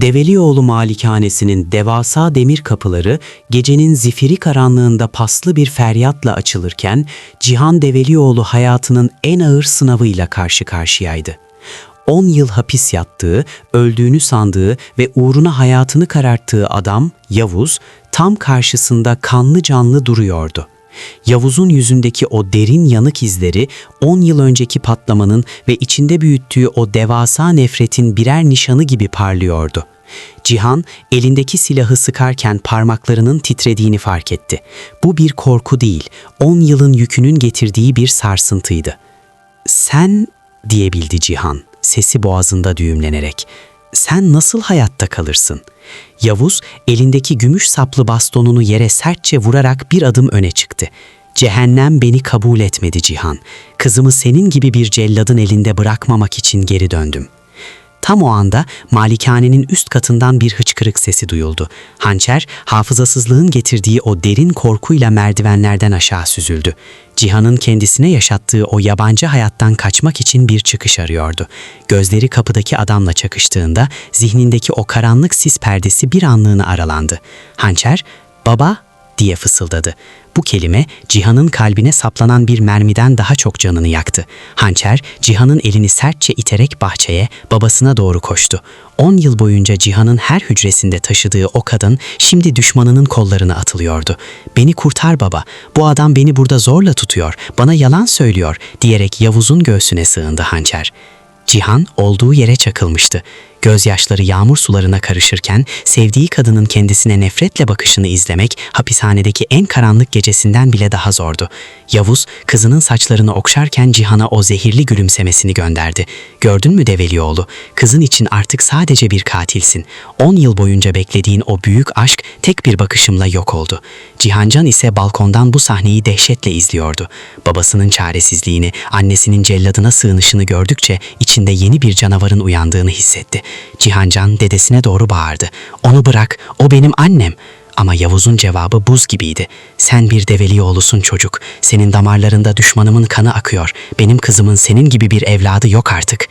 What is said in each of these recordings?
Develioğlu malikanesinin devasa demir kapıları gecenin zifiri karanlığında paslı bir feryatla açılırken Cihan Develioğlu hayatının en ağır sınavıyla karşı karşıyaydı. 10 yıl hapis yattığı, öldüğünü sandığı ve uğruna hayatını kararttığı adam Yavuz tam karşısında kanlı canlı duruyordu. Yavuz'un yüzündeki o derin yanık izleri 10 yıl önceki patlamanın ve içinde büyüttüğü o devasa nefretin birer nişanı gibi parlıyordu. Cihan elindeki silahı sıkarken parmaklarının titrediğini fark etti. Bu bir korku değil, 10 yılın yükünün getirdiği bir sarsıntıydı. Sen diyebildi Cihan, sesi boğazında düğümlenerek. Sen nasıl hayatta kalırsın? Yavuz elindeki gümüş saplı bastonunu yere sertçe vurarak bir adım öne çıktı. Cehennem beni kabul etmedi Cihan. Kızımı senin gibi bir celladın elinde bırakmamak için geri döndüm. Tam o anda malikanenin üst katından bir hıçkırık sesi duyuldu. Hançer, hafızasızlığın getirdiği o derin korkuyla merdivenlerden aşağı süzüldü. Cihan'ın kendisine yaşattığı o yabancı hayattan kaçmak için bir çıkış arıyordu. Gözleri kapıdaki adamla çakıştığında zihnindeki o karanlık sis perdesi bir anlığına aralandı. Hançer, "Baba," diye fısıldadı. Bu kelime Cihan'ın kalbine saplanan bir mermiden daha çok canını yaktı. Hançer, Cihan'ın elini sertçe iterek bahçeye, babasına doğru koştu. 10 yıl boyunca Cihan'ın her hücresinde taşıdığı o kadın şimdi düşmanının kollarına atılıyordu. "Beni kurtar baba. Bu adam beni burada zorla tutuyor. Bana yalan söylüyor." diyerek Yavuz'un göğsüne sığındı Hançer. Cihan olduğu yere çakılmıştı. Gözyaşları yağmur sularına karışırken sevdiği kadının kendisine nefretle bakışını izlemek hapishanedeki en karanlık gecesinden bile daha zordu. Yavuz kızının saçlarını okşarken Cihan'a o zehirli gülümsemesini gönderdi. Gördün mü Develioğlu? Kızın için artık sadece bir katilsin. 10 yıl boyunca beklediğin o büyük aşk tek bir bakışımla yok oldu. Cihancan ise balkondan bu sahneyi dehşetle izliyordu. Babasının çaresizliğini, annesinin celladına sığınışını gördükçe içinde yeni bir canavarın uyandığını hissetti. Cihancan dedesine doğru bağırdı. Onu bırak, o benim annem. Ama Yavuz'un cevabı buz gibiydi. Sen bir develi oğlusun çocuk. Senin damarlarında düşmanımın kanı akıyor. Benim kızımın senin gibi bir evladı yok artık.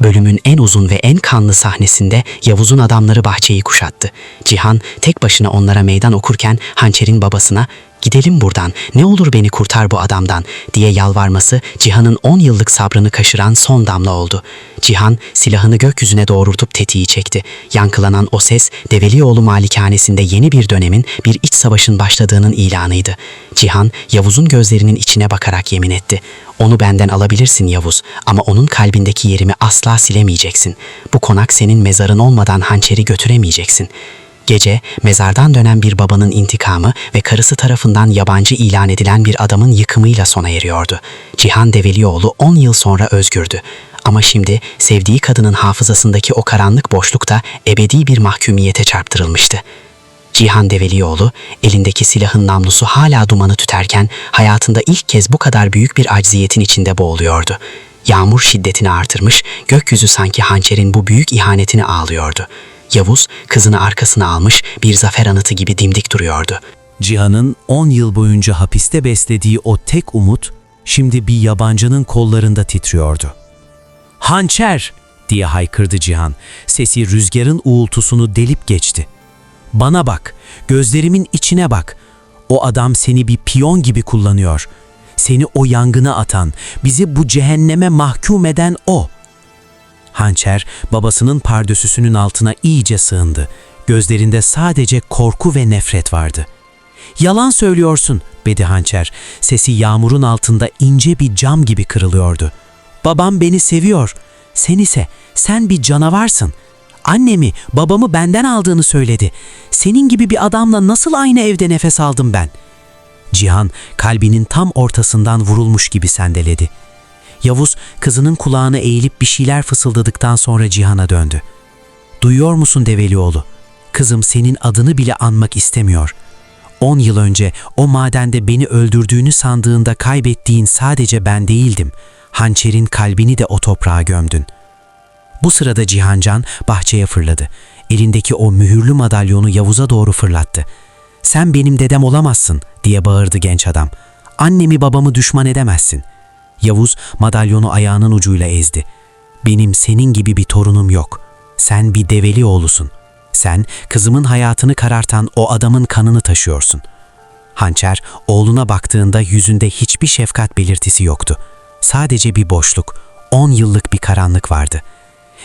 Bölümün en uzun ve en kanlı sahnesinde Yavuz'un adamları bahçeyi kuşattı. Cihan tek başına onlara meydan okurken hançerin babasına gidelim buradan ne olur beni kurtar bu adamdan diye yalvarması Cihan'ın 10 yıllık sabrını kaşıran son damla oldu. Cihan silahını gökyüzüne doğrultup tetiği çekti. Yankılanan o ses Develioğlu malikanesinde yeni bir dönemin bir iç savaşın başladığının ilanıydı. Cihan Yavuz'un gözlerinin içine bakarak yemin etti. Onu benden alabilirsin Yavuz ama onun kalbindeki yerimi asla silemeyeceksin. Bu konak senin mezarın olmadan hançeri götüremeyeceksin.'' Gece mezardan dönen bir babanın intikamı ve karısı tarafından yabancı ilan edilen bir adamın yıkımıyla sona eriyordu. Cihan Develioğlu 10 yıl sonra özgürdü. Ama şimdi sevdiği kadının hafızasındaki o karanlık boşlukta ebedi bir mahkumiyete çarptırılmıştı. Cihan Develioğlu elindeki silahın namlusu hala dumanı tüterken hayatında ilk kez bu kadar büyük bir acziyetin içinde boğuluyordu. Yağmur şiddetini artırmış, gökyüzü sanki hançerin bu büyük ihanetini ağlıyordu. Yavuz kızını arkasına almış bir zafer anıtı gibi dimdik duruyordu. Cihan'ın 10 yıl boyunca hapiste beslediği o tek umut şimdi bir yabancının kollarında titriyordu. Hançer diye haykırdı Cihan. Sesi rüzgarın uğultusunu delip geçti. Bana bak, gözlerimin içine bak. O adam seni bir piyon gibi kullanıyor. Seni o yangına atan, bizi bu cehenneme mahkum eden o. Hançer babasının pardösüsünün altına iyice sığındı. Gözlerinde sadece korku ve nefret vardı. Yalan söylüyorsun, dedi Hançer. Sesi yağmurun altında ince bir cam gibi kırılıyordu. Babam beni seviyor. Sen ise, sen bir canavarsın. Annemi, babamı benden aldığını söyledi. Senin gibi bir adamla nasıl aynı evde nefes aldım ben? Cihan kalbinin tam ortasından vurulmuş gibi sendeledi. Yavuz kızının kulağına eğilip bir şeyler fısıldadıktan sonra Cihan'a döndü. Duyuyor musun Develioğlu? Kızım senin adını bile anmak istemiyor. On yıl önce o madende beni öldürdüğünü sandığında kaybettiğin sadece ben değildim. Hançerin kalbini de o toprağa gömdün. Bu sırada Cihancan bahçeye fırladı. Elindeki o mühürlü madalyonu Yavuz'a doğru fırlattı. Sen benim dedem olamazsın diye bağırdı genç adam. Annemi babamı düşman edemezsin. Yavuz madalyonu ayağının ucuyla ezdi. Benim senin gibi bir torunum yok. Sen bir develi oğlusun. Sen kızımın hayatını karartan o adamın kanını taşıyorsun. Hançer oğluna baktığında yüzünde hiçbir şefkat belirtisi yoktu. Sadece bir boşluk, 10 yıllık bir karanlık vardı.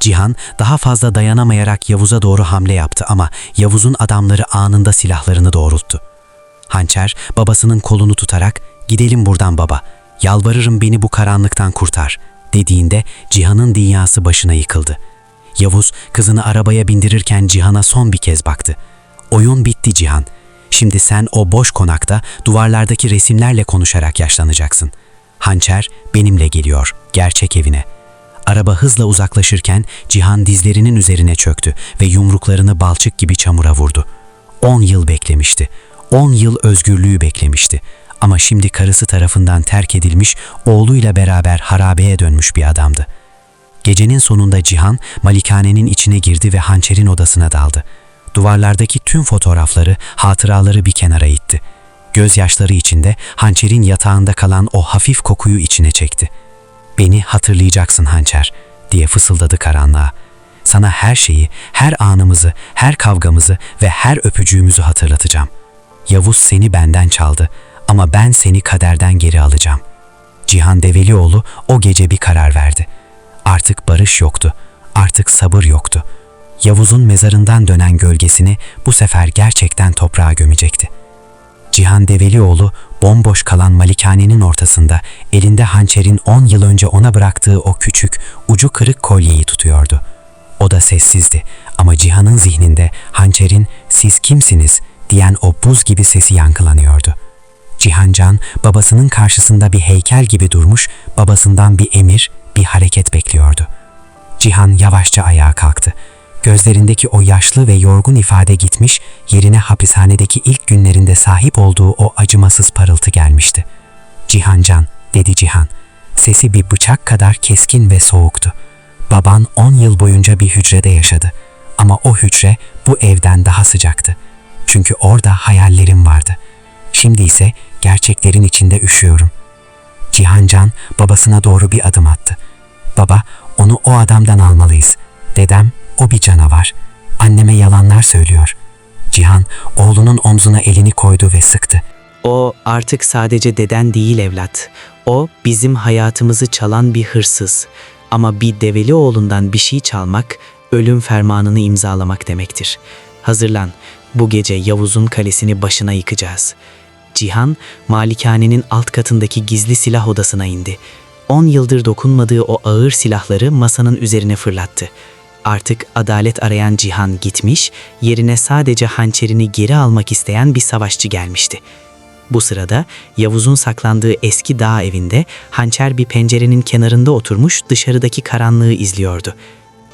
Cihan daha fazla dayanamayarak Yavuz'a doğru hamle yaptı ama Yavuz'un adamları anında silahlarını doğrulttu. Hançer babasının kolunu tutarak "Gidelim buradan baba. Yalvarırım beni bu karanlıktan kurtar." dediğinde Cihan'ın dünyası başına yıkıldı. Yavuz kızını arabaya bindirirken Cihan'a son bir kez baktı. Oyun bitti Cihan. Şimdi sen o boş konakta duvarlardaki resimlerle konuşarak yaşlanacaksın. Hançer benimle geliyor, gerçek evine. Araba hızla uzaklaşırken Cihan dizlerinin üzerine çöktü ve yumruklarını balçık gibi çamura vurdu. 10 yıl beklemişti. 10 yıl özgürlüğü beklemişti. Ama şimdi karısı tarafından terk edilmiş, oğluyla beraber harabeye dönmüş bir adamdı. Gecenin sonunda Cihan, malikanenin içine girdi ve hançerin odasına daldı. Duvarlardaki tüm fotoğrafları, hatıraları bir kenara itti. Gözyaşları içinde hançerin yatağında kalan o hafif kokuyu içine çekti. ''Beni hatırlayacaksın hançer.'' diye fısıldadı karanlığa. ''Sana her şeyi, her anımızı, her kavgamızı ve her öpücüğümüzü hatırlatacağım. Yavuz seni benden çaldı ama ben seni kaderden geri alacağım.'' Cihan Develioğlu o gece bir karar verdi. Artık barış yoktu, artık sabır yoktu. Yavuz'un mezarından dönen gölgesini bu sefer gerçekten toprağa gömecekti. Cihan Develioğlu bomboş kalan malikanenin ortasında elinde hançerin 10 yıl önce ona bıraktığı o küçük, ucu kırık kolyeyi tutuyordu. O da sessizdi ama Cihan'ın zihninde hançerin siz kimsiniz diyen o buz gibi sesi yankılanıyordu. Cihancan babasının karşısında bir heykel gibi durmuş, babasından bir emir, bir hareket bekliyordu. Cihan yavaşça ayağa kalktı. Gözlerindeki o yaşlı ve yorgun ifade gitmiş, yerine hapishanedeki ilk günlerinde sahip olduğu o acımasız parıltı gelmişti. Cihancan, dedi Cihan. Sesi bir bıçak kadar keskin ve soğuktu. Baban 10 yıl boyunca bir hücrede yaşadı. Ama o hücre bu evden daha sıcaktı. Çünkü orada hayallerim vardı. Şimdi ise gerçeklerin içinde üşüyorum. Cihancan babasına doğru bir adım attı. Baba, onu o adamdan almalıyız. Dedem, o bir canavar. Anneme yalanlar söylüyor. Cihan, oğlunun omzuna elini koydu ve sıktı. O artık sadece deden değil evlat. O bizim hayatımızı çalan bir hırsız. Ama bir develi oğlundan bir şey çalmak, ölüm fermanını imzalamak demektir. Hazırlan, bu gece Yavuz'un kalesini başına yıkacağız. Cihan, malikanenin alt katındaki gizli silah odasına indi. 10 yıldır dokunmadığı o ağır silahları masanın üzerine fırlattı. Artık adalet arayan Cihan gitmiş, yerine sadece hançerini geri almak isteyen bir savaşçı gelmişti. Bu sırada Yavuz'un saklandığı eski dağ evinde hançer bir pencerenin kenarında oturmuş dışarıdaki karanlığı izliyordu.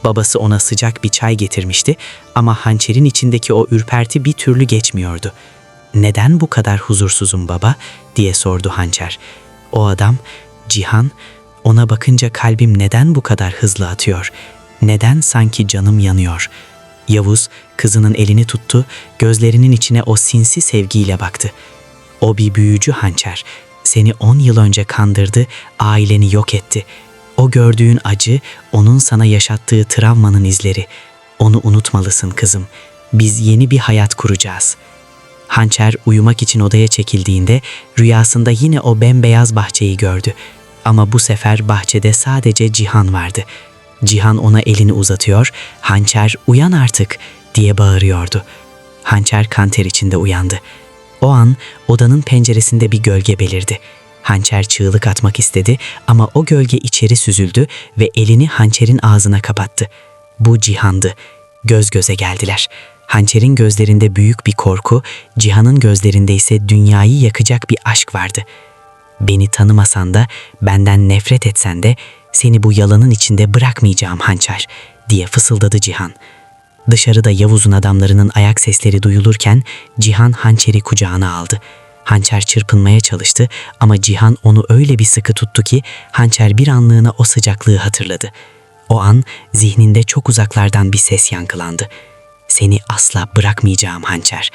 Babası ona sıcak bir çay getirmişti ama hançerin içindeki o ürperti bir türlü geçmiyordu. "Neden bu kadar huzursuzum baba?" diye sordu hançer. O adam, Cihan, ona bakınca kalbim neden bu kadar hızlı atıyor? Neden sanki canım yanıyor?'' Yavuz kızının elini tuttu, gözlerinin içine o sinsi sevgiyle baktı. O bir büyücü hançer. Seni on yıl önce kandırdı, aileni yok etti. O gördüğün acı, onun sana yaşattığı travmanın izleri. Onu unutmalısın kızım. Biz yeni bir hayat kuracağız. Hançer uyumak için odaya çekildiğinde rüyasında yine o bembeyaz bahçeyi gördü. Ama bu sefer bahçede sadece Cihan vardı. Cihan ona elini uzatıyor, Hançer uyan artık diye bağırıyordu. Hançer kanter içinde uyandı. O an odanın penceresinde bir gölge belirdi. Hançer çığlık atmak istedi ama o gölge içeri süzüldü ve elini hançerin ağzına kapattı. Bu Cihan'dı. Göz göze geldiler. Hançerin gözlerinde büyük bir korku, Cihan'ın gözlerinde ise dünyayı yakacak bir aşk vardı. Beni tanımasan da, benden nefret etsen de seni bu yalanın içinde bırakmayacağım hançer diye fısıldadı Cihan.'' Dışarıda Yavuz'un adamlarının ayak sesleri duyulurken Cihan hançeri kucağına aldı. Hançer çırpınmaya çalıştı ama Cihan onu öyle bir sıkı tuttu ki hançer bir anlığına o sıcaklığı hatırladı. O an zihninde çok uzaklardan bir ses yankılandı. Seni asla bırakmayacağım hançer.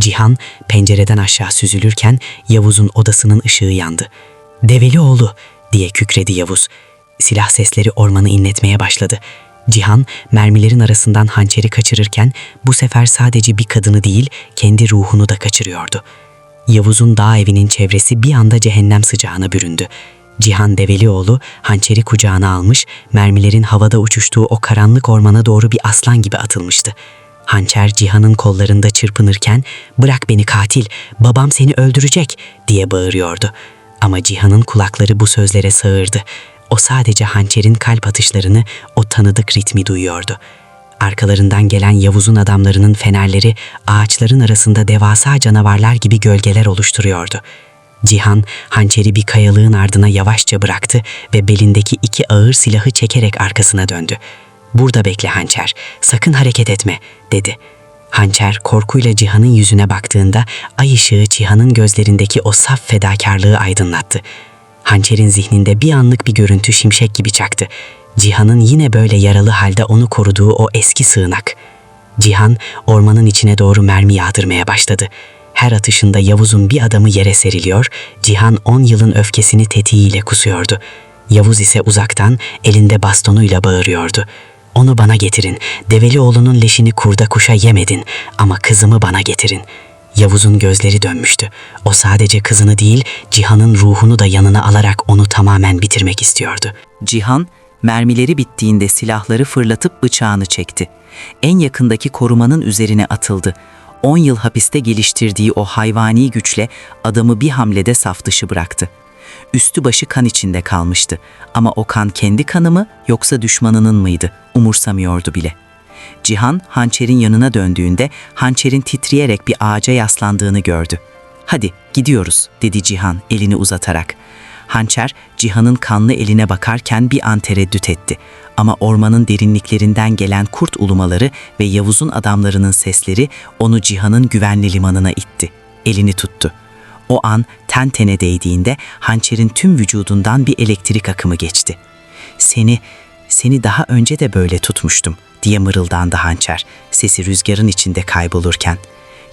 Cihan pencereden aşağı süzülürken Yavuz'un odasının ışığı yandı. Develi oğlu diye kükredi Yavuz. Silah sesleri ormanı inletmeye başladı. Cihan mermilerin arasından hançeri kaçırırken bu sefer sadece bir kadını değil kendi ruhunu da kaçırıyordu. Yavuz'un dağ evinin çevresi bir anda cehennem sıcağına büründü. Cihan Develioğlu hançeri kucağına almış, mermilerin havada uçuştuğu o karanlık ormana doğru bir aslan gibi atılmıştı. Hançer Cihan'ın kollarında çırpınırken "Bırak beni katil, babam seni öldürecek." diye bağırıyordu. Ama Cihan'ın kulakları bu sözlere sağırdı. O sadece hançerin kalp atışlarını, o tanıdık ritmi duyuyordu. Arkalarından gelen Yavuz'un adamlarının fenerleri ağaçların arasında devasa canavarlar gibi gölgeler oluşturuyordu. Cihan hançeri bir kayalığın ardına yavaşça bıraktı ve belindeki iki ağır silahı çekerek arkasına döndü. "Burada bekle hançer, sakın hareket etme." dedi. Hançer korkuyla Cihan'ın yüzüne baktığında ay ışığı Cihan'ın gözlerindeki o saf fedakarlığı aydınlattı. Hançer'in zihninde bir anlık bir görüntü şimşek gibi çaktı. Cihan'ın yine böyle yaralı halde onu koruduğu o eski sığınak. Cihan ormanın içine doğru mermi yağdırmaya başladı. Her atışında Yavuz'un bir adamı yere seriliyor, Cihan on yılın öfkesini tetiğiyle kusuyordu. Yavuz ise uzaktan elinde bastonuyla bağırıyordu. Onu bana getirin, develi oğlunun leşini kurda kuşa yemedin ama kızımı bana getirin. Yavuz'un gözleri dönmüştü. O sadece kızını değil, Cihan'ın ruhunu da yanına alarak onu tamamen bitirmek istiyordu. Cihan, mermileri bittiğinde silahları fırlatıp bıçağını çekti. En yakındaki korumanın üzerine atıldı. 10 yıl hapiste geliştirdiği o hayvani güçle adamı bir hamlede saf dışı bıraktı. Üstü başı kan içinde kalmıştı ama o kan kendi kanı mı yoksa düşmanının mıydı umursamıyordu bile. Cihan hançerin yanına döndüğünde hançerin titreyerek bir ağaca yaslandığını gördü. "Hadi gidiyoruz." dedi Cihan elini uzatarak. Hançer Cihan'ın kanlı eline bakarken bir an tereddüt etti. Ama ormanın derinliklerinden gelen kurt ulumaları ve Yavuz'un adamlarının sesleri onu Cihan'ın güvenli limanına itti. Elini tuttu. O an ten tene değdiğinde hançerin tüm vücudundan bir elektrik akımı geçti. Seni, seni daha önce de böyle tutmuştum diye mırıldandı hançer sesi rüzgarın içinde kaybolurken.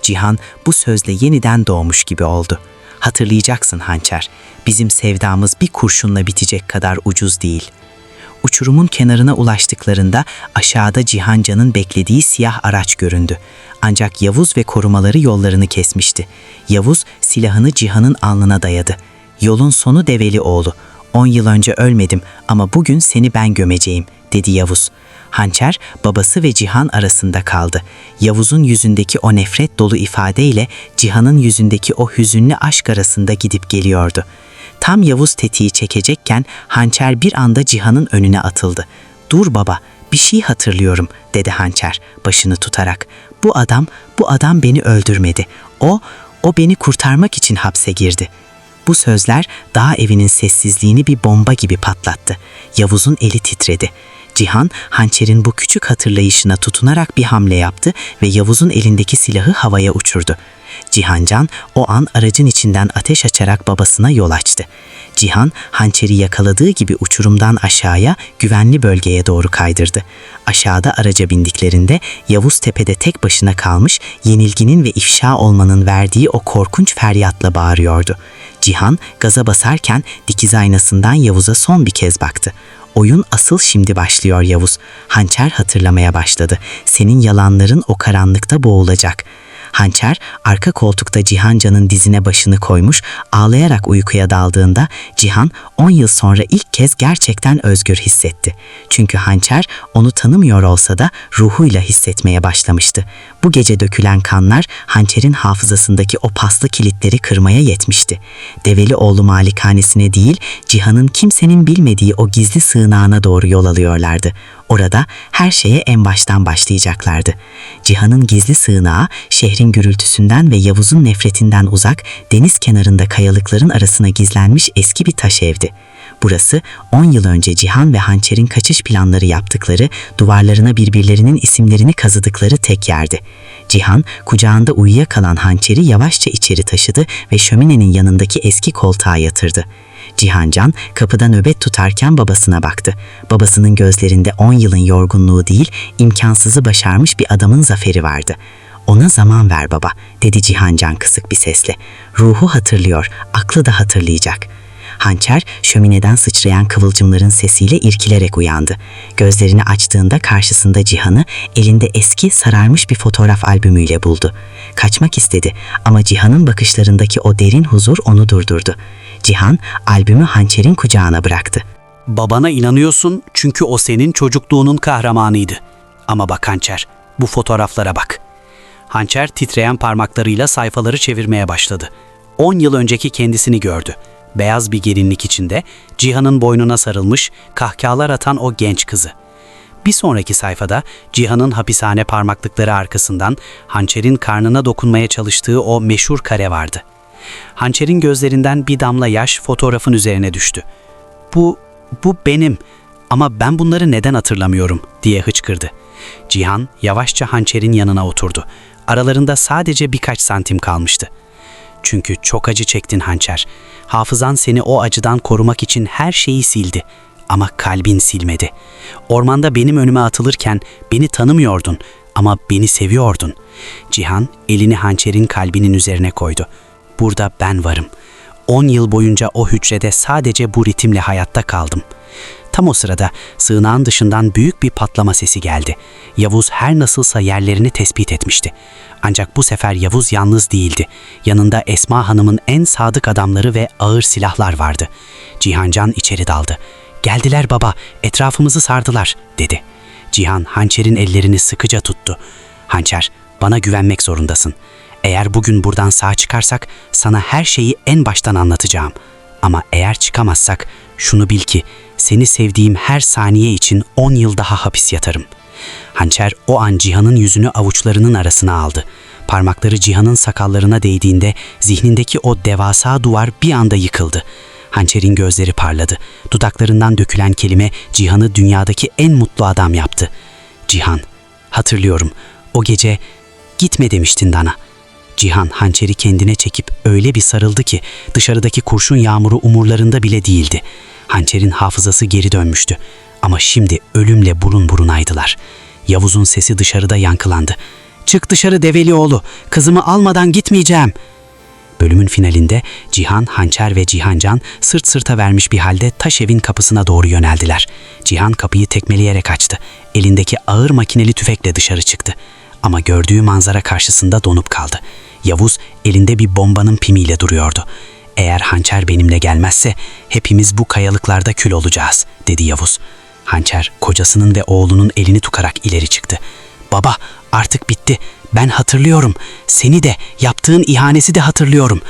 Cihan bu sözle yeniden doğmuş gibi oldu. Hatırlayacaksın hançer, bizim sevdamız bir kurşunla bitecek kadar ucuz değil. Uçurumun kenarına ulaştıklarında aşağıda Cihancan'ın beklediği siyah araç göründü. Ancak Yavuz ve korumaları yollarını kesmişti. Yavuz silahını Cihan'ın alnına dayadı. Yolun sonu develi oğlu. On yıl önce ölmedim ama bugün seni ben gömeceğim, dedi Yavuz. Hançer babası ve Cihan arasında kaldı. Yavuz'un yüzündeki o nefret dolu ifadeyle Cihan'ın yüzündeki o hüzünlü aşk arasında gidip geliyordu. Tam Yavuz tetiği çekecekken hançer bir anda Cihan'ın önüne atıldı. "Dur baba, bir şey hatırlıyorum." dedi hançer başını tutarak. "Bu adam, bu adam beni öldürmedi. O, o beni kurtarmak için hapse girdi." Bu sözler dağ evinin sessizliğini bir bomba gibi patlattı. Yavuz'un eli titredi. Cihan hançerin bu küçük hatırlayışına tutunarak bir hamle yaptı ve Yavuz'un elindeki silahı havaya uçurdu. Cihancan o an aracın içinden ateş açarak babasına yol açtı. Cihan hançeri yakaladığı gibi uçurumdan aşağıya güvenli bölgeye doğru kaydırdı. Aşağıda araca bindiklerinde Yavuz tepede tek başına kalmış, yenilginin ve ifşa olmanın verdiği o korkunç feryatla bağırıyordu. Cihan gaza basarken dikiz aynasından Yavuz'a son bir kez baktı. Oyun asıl şimdi başlıyor Yavuz. Hançer hatırlamaya başladı. Senin yalanların o karanlıkta boğulacak. Hançer arka koltukta Cihancan'ın dizine başını koymuş, ağlayarak uykuya daldığında Cihan 10 yıl sonra ilk kez gerçekten özgür hissetti. Çünkü Hançer onu tanımıyor olsa da ruhuyla hissetmeye başlamıştı. Bu gece dökülen kanlar Hançer'in hafızasındaki o paslı kilitleri kırmaya yetmişti. Develi oğlu malikanesine değil, Cihan'ın kimsenin bilmediği o gizli sığınağına doğru yol alıyorlardı. Orada her şeye en baştan başlayacaklardı. Cihan'ın gizli sığınağı şehrin gürültüsünden ve Yavuz'un nefretinden uzak, deniz kenarında kayalıkların arasına gizlenmiş eski bir taş evdi. Burası 10 yıl önce Cihan ve Hançer'in kaçış planları yaptıkları, duvarlarına birbirlerinin isimlerini kazıdıkları tek yerdi. Cihan kucağında uyuyakalan Hançer'i yavaşça içeri taşıdı ve şöminenin yanındaki eski koltuğa yatırdı. Cihancan kapıda nöbet tutarken babasına baktı. Babasının gözlerinde 10 yılın yorgunluğu değil, imkansızı başarmış bir adamın zaferi vardı. Ona zaman ver baba, dedi Cihancan kısık bir sesle. Ruhu hatırlıyor, aklı da hatırlayacak. Hançer şömineden sıçrayan kıvılcımların sesiyle irkilerek uyandı. Gözlerini açtığında karşısında Cihan'ı elinde eski sararmış bir fotoğraf albümüyle buldu. Kaçmak istedi ama Cihan'ın bakışlarındaki o derin huzur onu durdurdu. Cihan albümü Hançer'in kucağına bıraktı. Babana inanıyorsun çünkü o senin çocukluğunun kahramanıydı. Ama bak Hançer, bu fotoğraflara bak. Hançer titreyen parmaklarıyla sayfaları çevirmeye başladı. 10 yıl önceki kendisini gördü. Beyaz bir gelinlik içinde, Cihan'ın boynuna sarılmış, kahkahalar atan o genç kızı. Bir sonraki sayfada Cihan'ın hapishane parmaklıkları arkasından Hançer'in karnına dokunmaya çalıştığı o meşhur kare vardı. Hançer'in gözlerinden bir damla yaş fotoğrafın üzerine düştü. Bu, bu benim ama ben bunları neden hatırlamıyorum diye hıçkırdı. Cihan yavaşça hançerin yanına oturdu. Aralarında sadece birkaç santim kalmıştı. Çünkü çok acı çektin hançer. Hafızan seni o acıdan korumak için her şeyi sildi. Ama kalbin silmedi. Ormanda benim önüme atılırken beni tanımıyordun ama beni seviyordun. Cihan elini hançerin kalbinin üzerine koydu. Burada ben varım. 10 yıl boyunca o hücrede sadece bu ritimle hayatta kaldım. Tam o sırada sığınağın dışından büyük bir patlama sesi geldi. Yavuz her nasılsa yerlerini tespit etmişti. Ancak bu sefer Yavuz yalnız değildi. Yanında Esma Hanım'ın en sadık adamları ve ağır silahlar vardı. Cihancan içeri daldı. "Geldiler baba, etrafımızı sardılar." dedi. Cihan hançerin ellerini sıkıca tuttu. "Hançer, bana güvenmek zorundasın. Eğer bugün buradan sağ çıkarsak sana her şeyi en baştan anlatacağım. Ama eğer çıkamazsak şunu bil ki seni sevdiğim her saniye için 10 yıl daha hapis yatarım. Hançer o an Cihan'ın yüzünü avuçlarının arasına aldı. Parmakları Cihan'ın sakallarına değdiğinde zihnindeki o devasa duvar bir anda yıkıldı. Hançer'in gözleri parladı. Dudaklarından dökülen kelime Cihan'ı dünyadaki en mutlu adam yaptı. Cihan, hatırlıyorum. O gece gitme demiştin Dana. Cihan hançeri kendine çekip öyle bir sarıldı ki dışarıdaki kurşun yağmuru umurlarında bile değildi. Hançerin hafızası geri dönmüştü. Ama şimdi ölümle burun burunaydılar. Yavuz'un sesi dışarıda yankılandı. Çık dışarı Develioğlu, kızımı almadan gitmeyeceğim. Bölümün finalinde Cihan, Hançer ve Cihancan sırt sırta vermiş bir halde taş evin kapısına doğru yöneldiler. Cihan kapıyı tekmeleyerek açtı. Elindeki ağır makineli tüfekle dışarı çıktı. Ama gördüğü manzara karşısında donup kaldı. Yavuz elinde bir bombanın pimiyle duruyordu. Eğer hançer benimle gelmezse hepimiz bu kayalıklarda kül olacağız, dedi Yavuz. Hançer kocasının ve oğlunun elini tutarak ileri çıktı. Baba artık bitti. Ben hatırlıyorum. Seni de yaptığın ihanesi de hatırlıyorum.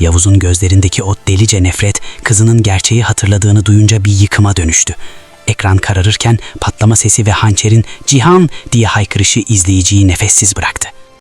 Yavuz'un gözlerindeki o delice nefret kızının gerçeği hatırladığını duyunca bir yıkıma dönüştü. Ekran kararırken patlama sesi ve hançerin Cihan diye haykırışı izleyiciyi nefessiz bıraktı.